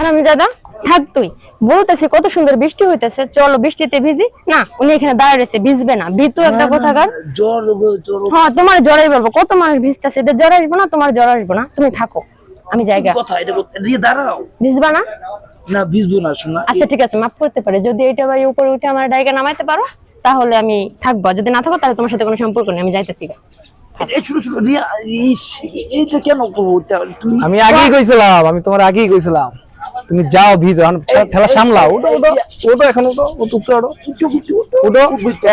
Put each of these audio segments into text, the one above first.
হারামি দাদা থাক তুই। বলতেছি কত সুন্দর বৃষ্টি হইতেছে চলো বৃষ্টিতে ভিজি। না উনি এখানে দাঁড়িয়ে রয়েছে ভিজবে না। ভিতু একটা কোথাকার। জ্বর। হ্যাঁ তোমার জ্বরাই বলব কত মানুষ ভিজতেছে এদের জ্বর আসব না তোমার জ্বর আসব না তুমি থাকো আমি জায়গা। কথা এটা দাঁড়াও। ভিজবা না? না ভিজবো না শোনা আচ্ছা ঠিক আছে মাফ করতে পারে যদি এটা ভাই উপরে উঠে আমার ডাইকে নামাইতে পারো তাহলে আমি থাকব যদি না থাকো তাহলে তোমার সাথে কোনো সম্পর্ক নেই আমি যাইতেছি আমি আগেই কইছিলাম আমি তোমার আগেই কইছিলাম। তুমি যাও ভিজো এখন ঠেলা সামলাও। ওটো ওটো ওটো এখন ওটো ওটো উপরে ওটো। উঠো, উঠো, উঠো। ওটো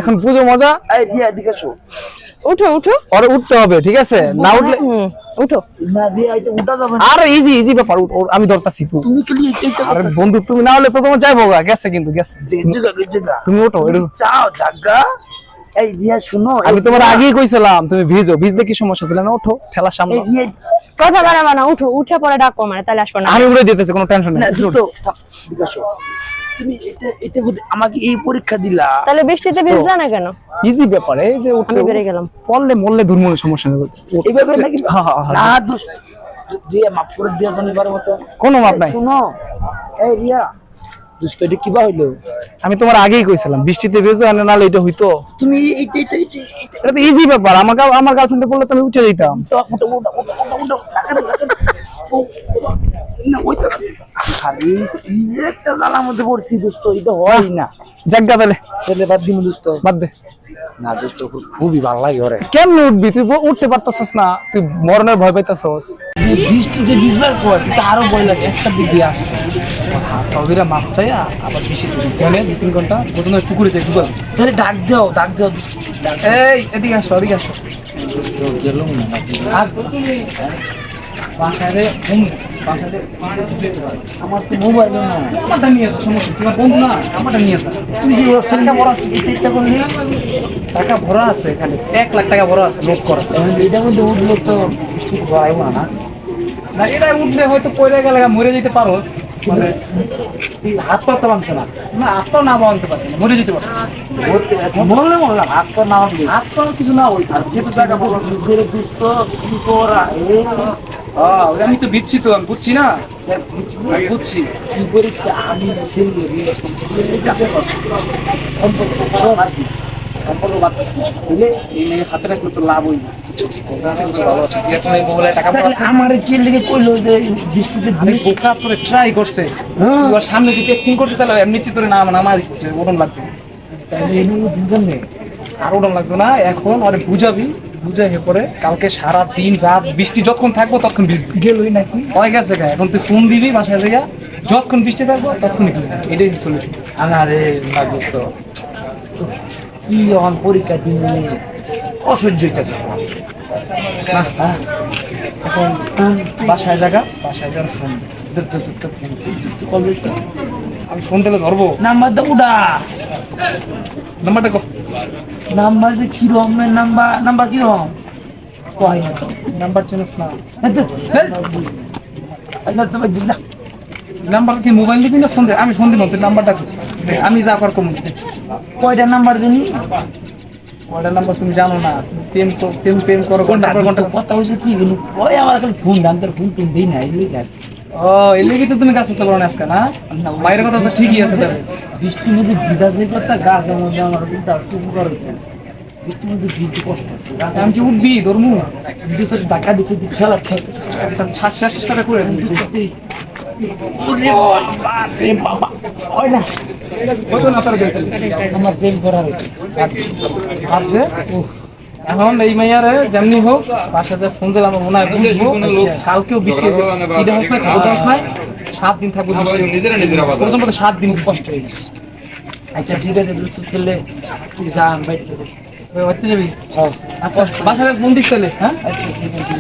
এখন পুজো মজা। এই রিয়া এদিকে আসো। উঠো উঠো। ওরে উঠতে হবে ঠিক আছে? না উঠলে উঠো। না রিয়া এটা উঠা যাবে না। আরে ইজি ইজি ব্যাপার আমি ধরতাছি তুই। তুমি খালি এইটা এইটা আরে বন্ধু তুমি না হলে তো তোমার যাইবো গা গেছে কিন্তু গেছে। তুমি ওঠো এটা চাও জাগা। এই রিয়া শুনো আমি তোমার আগেই কইছিলাম তুমি ভিজো। ভিজলে কি সমস্যা ছিল না ওঠো ঠেলা এই সামলাও কথা বাড়াবা না উঠো উঠে পরে ডাকো আমার তাহলে আসব না। আমি উড়ে দিতেছি কোনো টেনশন নেই। দুটো। থাক, তুমি এটা এটা আমাকে এই পরীক্ষা দিলা। তাহলে বৃষ্টিতে ভিজলা না কেন? ইজি ব্যাপার এই যে উঠতে আমি বেরিয়ে গেলাম। পড়লে মরলে সমস্যা নেই ওঠ। এইভাবে নাকি। না দোষ রিয়া মাফ করে দিয়া শনিবার মতো। কোনো মাপ নাই। শুনো। এই রিয়া দুষ্ট এটা কিবা হইল? আমি তোমার আগেই কইছিলাম বৃষ্টিতে ভেজো আর নাহলে এটা হইতো। তুমি এইটা এইটা- এটা তো ইজি ব্যাপার আমাকে আমার গার্লফ্রেন্ডে বললে তো আমি উঠে যেতাম একটা জ্বালার মধ্যে পড়ছি দোস্ত এটা হয় না। যাক তাহলে। তাহলে বাদ দিমু দোস্ত। বাদ দে। না দোস্ত খুবই ভালো লাগে ওরে। কেমনে উঠবি? তুই উঠতে পারতাছস না। তুই মরণের ভয় পাইতাছস। বৃষ্টিতে ভিজবার পর কিন্তু আরও ভয় লাগে একটা দিয়ে আসছে তবিরা মাপ চাইয়া আবার বেশি চলে দুই তিন ঘণ্টা প্রথমে পুকুরে যাই ডুবাল তাহলে ডাক দাও ডাক দাও। এই এদিকে আসো এদিকে আসো। গেলাম না বাসারে বাসারে আমার তো মোবাইল না আমারটা নিয়ে তো সমস্যা তোমার বন্ধু না? আমারটা নিয়ে তো তুই যে ওয়েবসাইটটা ভরা আছে করলি? টাকা ভরা আছে এখানে। এক লাখ টাকা ভরা আছে লোড করা। এখন এটার মধ্যে উঠল তো বৃষ্টি ভরাইব না। না এটা উঠলে হয়তো পয়লা গেলে মরে যেতে পারোস। মানে হাত পা তো বাঁধতে না। না না মরে যেতে পারো বললে বললাম হাত পা না বাঁধলে আত্মাও কিছু না ওই যেহেতু জায়গা বলো দুষ্ট কি করা আমি তো বিচ্ছি তো আমি বুঝছি না। বুঝছি। কি করে আমি বাড়তেছে না বুঝলে এই লাভ হই আমার কে লেগে কইলো যে ট্রাই করছে সামনে যদি তাহলে তোরে না না ওরম ওরম না এখন বুঝাবি বুঝাই পরে কালকে সারা দিন রাত বৃষ্টি যতক্ষণ থাকব ভিজবি গেলই নাকি হয়ে গেছে এখন তুই ফোন দিবি বাসায় জায়গা যতক্ষণ বৃষ্টি থাকব ততক্ষণই এটাই সলিউশন আরে তো। কি এখন পরীক্ষা দিন অসহ্য হইতেছে না হ্যাঁ এখন বাসায় জায়গা? বাসায় যাওয়ার ফোন। আমি ফোন দিলে ধরবো। নাম্বার দাও উডা। নাম্বারটা কো। নাম্বার যে কিরম নাম্বার নাম্বার কিরম? কয়? না। নাম্বার চিনিস না নাম্বার কি মোবাইল দিবি না ফোন দে? আমি ফোন দিব তুই নাম্বারটা আমি যা কর কম। কয়টা নাম্বার জানি? ওটার নাম্বার তুমি জানো না? তুমি প্রেম প্রেম প্রেম করো ঘণ্টা পর ঘণ্টা কথা হয়েছে কি জানি ওই আমার এখন ফোন দাম তোর ফোন টুন দিই না এগুলি কাজ ও এর লেগে তো তুমি কাছে তো করো না আজকে না? মায়ের কথা তো ঠিকই আছে তবে বৃষ্টির মধ্যে ভিজা যে কথা গাছের মধ্যে আমার আর শুরু করে বৃষ্টির মধ্যে ভিজতে কষ্ট আমি কি উঠবি? ধর্মু? টাকা দিতে দিচ্ছে খেলা খেতে শ্বাস শ্বাস করে এখন এই মাইয়ারে যেমনি হোক বাসাতে ফোন দিলাম আমার মনে হয় কালকেও ঈদে খাব হোস না সাত দিন থাকব সাত দিন কষ্ট হয়ে গেছে আচ্ছা ঠিক আছে ব্লুটুথ করলে তুই যা বাইরে যাবি বাসাতে ফোন দিস তাহলে হ্যাঁ? আচ্ছা ঠিক আছে।